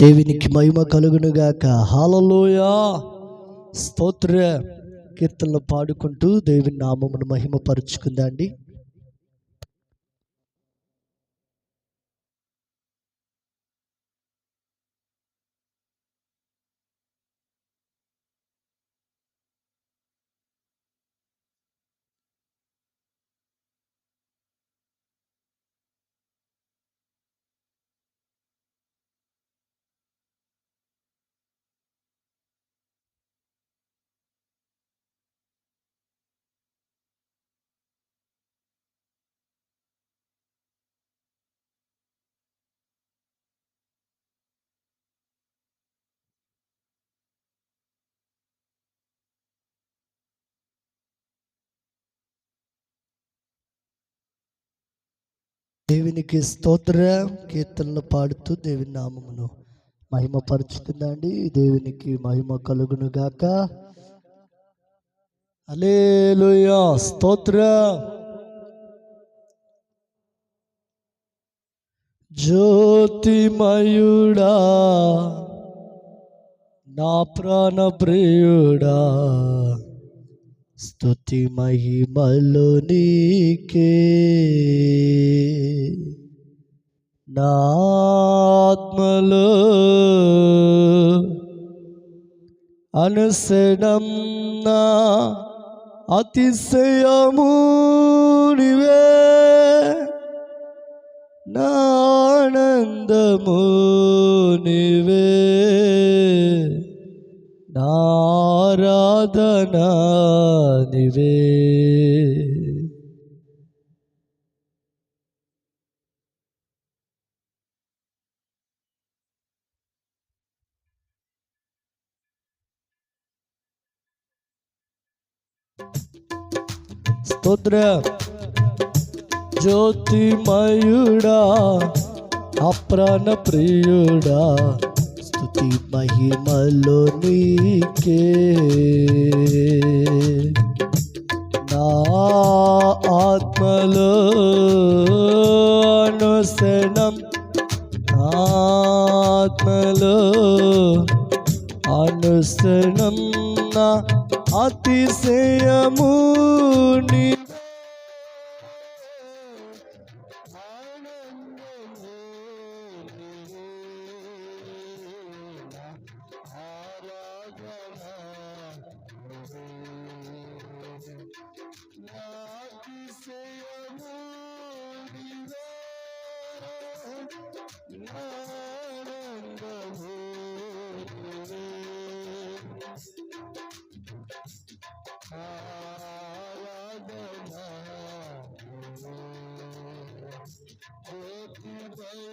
దేవునికి మహిమ కలుగునుగాక. హాలలోయ హాలలోయా స్తోత్ర కీర్తనలు పాడుకుంటూ దేవుని నామమును మహిమ దేవునికి స్తోత్ర కీర్తనలు పాడుతూ దేవుని నామమును మహిమ పరుచుకుందండి దేవునికి మహిమ కలుగును గాక. అలేలుయా స్తోత్ర. జ్యోతిమయుడా నా ప్రాణ ప్రియుడా స్థుతి మహిమలు నీకే. నా ఆత్మలో అనుసడం నా అతిశయము నివే. నా ఆనందము నీవే. నారాధనా నివే. స్తోత్ర. జ్యోతిమయుడా అప్రాణ ప్రియుడా స్తుతి మహిమలో నీకే. నా ఆత్మలో అనుసనం. ఆత్మలో అనుసనం. నా అతిశయము నీ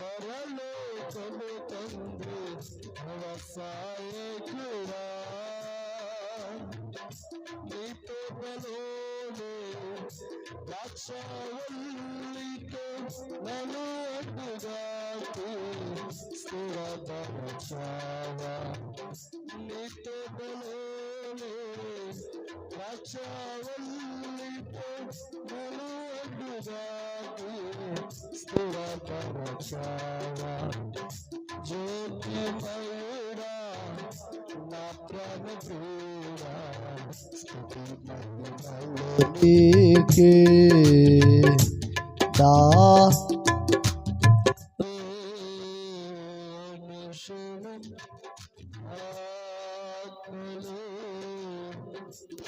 పరలోకము తండ్రి వ్యవసాయకుడా నీతో బలోనే లక్షలితో నన్ను అడ్డుగా స్థిరపరచావా. నీతో బలోనే లక్షలి chawa jo ke paida na pran pura stuti karne wale ke da Hare Krishna,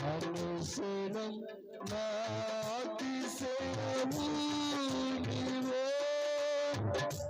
Hare Krishna, Krishna Krishna. Thank you.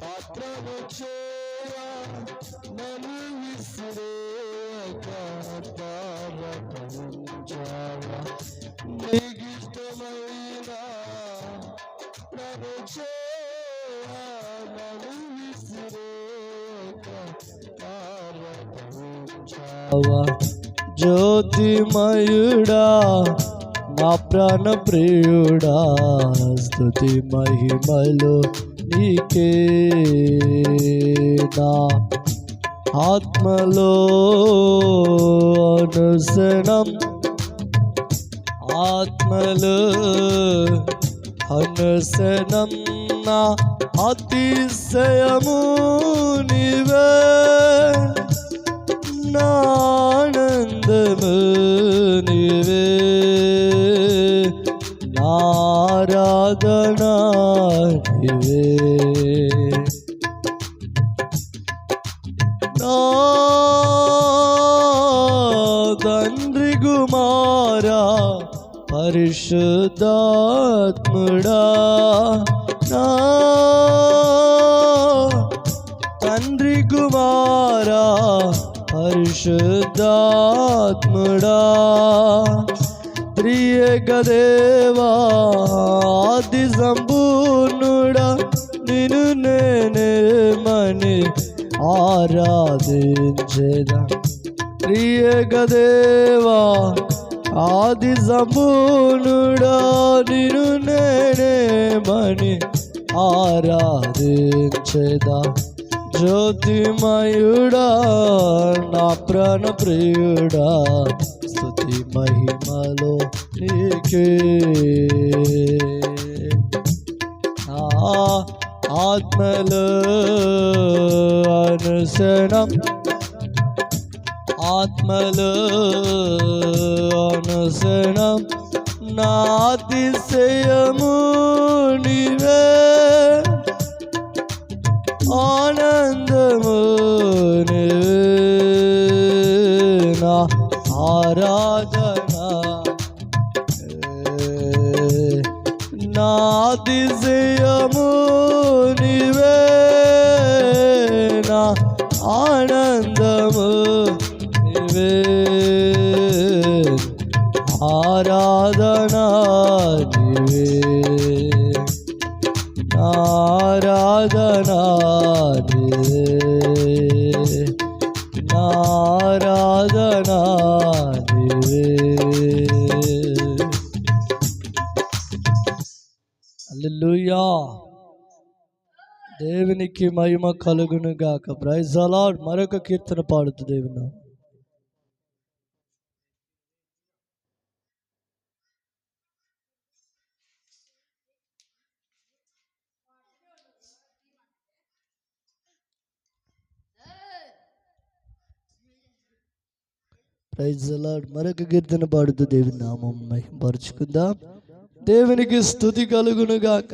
ಪಾತ್ರವಕ್ಷೇಯ ನಮಗಿಸಿರೇಯ ಕರ್ತಾವ ಪಂಚಾವ ನಿಗಿಷ್ಟಮೈನ ಪ್ರವಕ್ಷೇಯ ನಮಗಿಸಿರೇಯ ಕರ್ತಾವ ಪಂಚಾವ ಜ್ಯೋತಿಮಯುಡಾ నా ప్రాణ ప్రియుడా స్థుతి మహిమలు నీకే నా ఆత్మలో అనుసనం. ఆత్మలో అనుసనం నా అతిశయము నీవే. నానందము నీవే. నారాధన నీవే నా తండ్రి కుమారా పరిశుద్ధాత్ముడా నా తండ్రి కుమారా ఆది సంపూర్ణుడా నిన్ను నేనేమని ఆరాధించేదా? ప్రియ గదేవా? ఆది సంపూర్ణుడా నిన్ను నేనేమని ఆరాధించేదా? జ్యోతిమయుడా నా ప్రాణ ప్రియుడా నీకే నా ఆత్మలో అనుసరం ఆత్మలో అనుసరం నా అతిశయము నీవే ఆనందము నీవే నా ఆరాధన నా అతిశయము నీవే నా ఆనందము నీవే ఆరాధన నీవే నారాధన నీవే నారాధన దేవునికి మహిమ కలుగును గాక. ప్రైజ్ అలాడ్ మరొక కీర్తన పాడుతు దేవుని ప్రైజ్ అలాడ్ మరొక కీర్తన పాడుతూ దేవుని నామం మహిమపరుచుకుందాం. దేవునికి స్థుతి కలుగును గాక.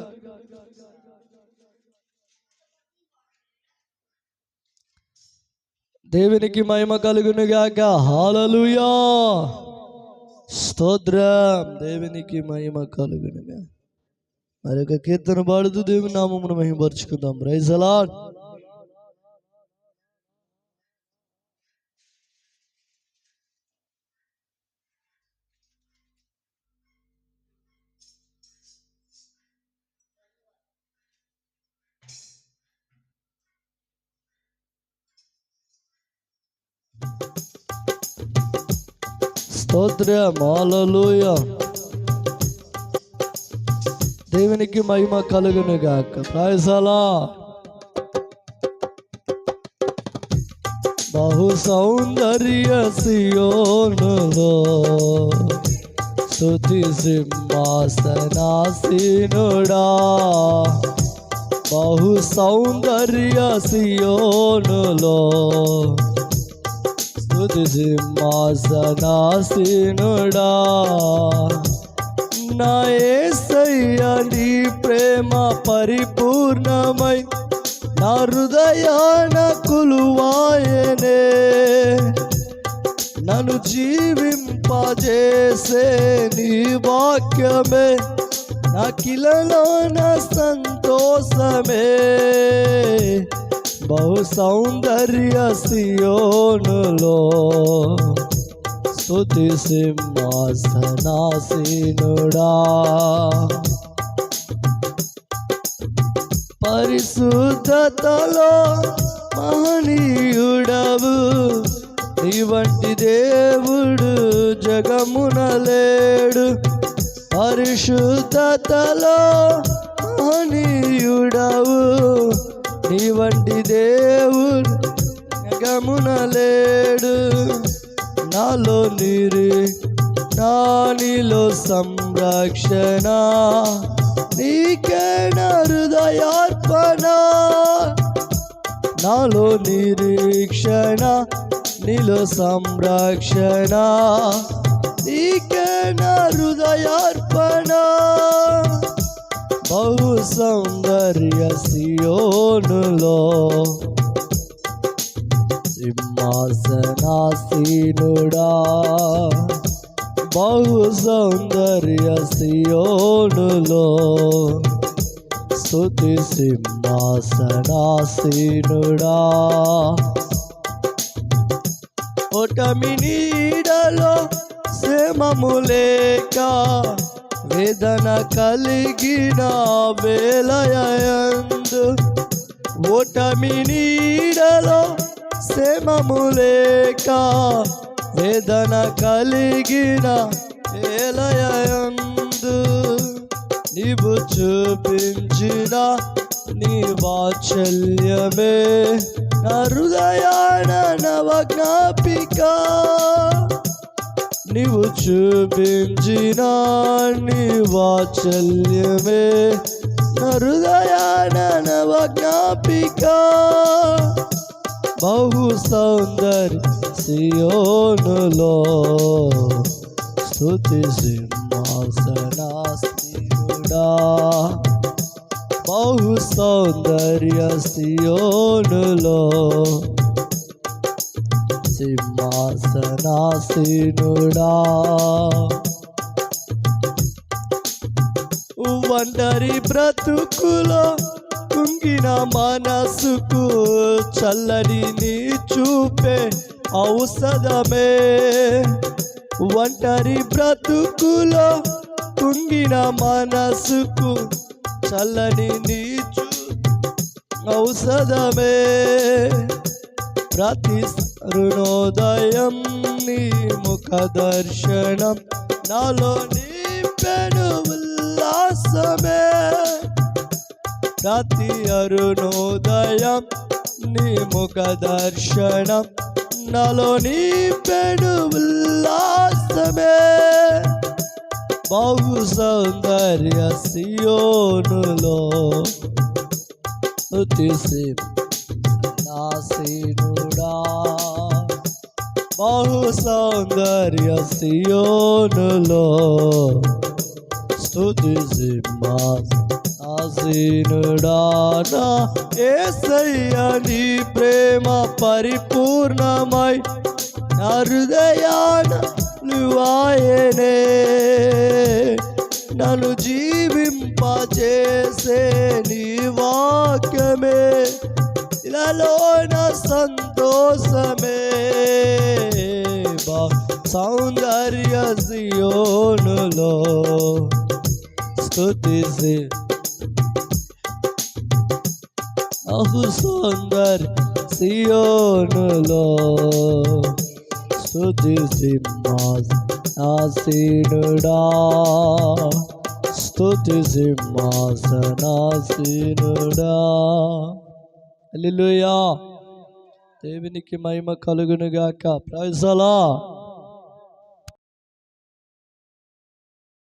దేవునికి మహిమ కలుగును గాక. హాలలుయా స్తోత్రం. దేవునికి మహిమ కలుగునుగా మరొక కీర్తన పాడుతూ దేవుని నామమును మహిమపరుచుకుందాం ప్రైజ్ స్తోత్రం హల్లెలూయా. దేవునికి మహిమ కలుగును గాక. ప్రాయసలా బహు సౌందర్య సియోనులో స్తుతి సింహాసనాసీనుడా. బహు సౌందర్య సియోనులో స్తుతి సింహాసనాసీనుడా నా యేసయ్య నీ ప్రేమ పరిపూర్ణమై నా హృదయాన కులువాయనే. నన్ను జీవింపజేసే నీ వాక్యమే నా కిలలోన సంతోషమే. బహు సౌందర్య సియోనులో స్థుతి సింహాసనాసీనుడా. పరిశుద్ధతలో మహనీయుడవు ఇవంటి దేవుడు జగమునలేడు పరిశుద్ధతలో మహనీయుడవు నీ వంటి దేవుడు గమున లేడు. నాలో నీరి నానిలో సంరక్షణ. నీకే నా హృదయార్పణ నాలో నిరీక్షణ నీలో సంరక్షణ. నీకే నా హృదయార్పణ బహు సౌందర్య సియోనులో సింహాసనాసీనుడా. బహు సౌందర్య సియోనులో స్తుతి సింహాసనాసీనుడా. ఒటమి నీడలో శ్రమము లేక వేదన కలిగిన వేలయందు ఓటమి నీడలో శ్రమము లేక వేదన కలిగిన వేలయందు నీవు చూపించిన నీ వాత్సల్యమే నా హృదయాన నవ జ్ఞాపిక నీవు చూపించిన నీ వాత్సల్యమే హృదయానవ జ్ఞాపిక బహు సౌందర్య సియోనులో స్థుతి సింహాసనాస్తిడా బహు సౌందర్య సియోనులో సింహాసనాసీనుడా. ఒంటరి బ్రతుకులో కుంగిన మనసుకు చల్లని నీ చూపే ఔషధమే. ఒంటరి బ్రతుకులో కుంగిన మనసుకు చల్లని నీ చూ ఔషధమే. ప్రతి రుణోదయం నీ ముఖ దర్శనం. నాలో నింపెను ఉల్లాసమే. ప్రతి అరుణోదయం నీ ముఖ దర్శనం. నాలో నింపెను ఉల్లాసమే. బాగు సౌందర్య సియోనులో. స్తుతి ఆసీనుడా బహు సౌందర్య సియోనులో స్తుతి ఆసీనుడా నా యేసయ్య నీ ప్రేమ పరిపూర్ణమై నా హృదయాన నువ్వాయనే నన్ను జీవింపచేసే నీ వాక్యమే. ఇలాలో సంతోషమే బా సౌందర్య సియోనులో స్తుతి అహు సౌందర్ సియోనులో స్తుతి సింహాసనాసీనుడా స్తుతి సింహాసనాసీనుడా హల్లెలూయా. దేవునికి మహిమ కలుగునుగాక. ప్రైజలా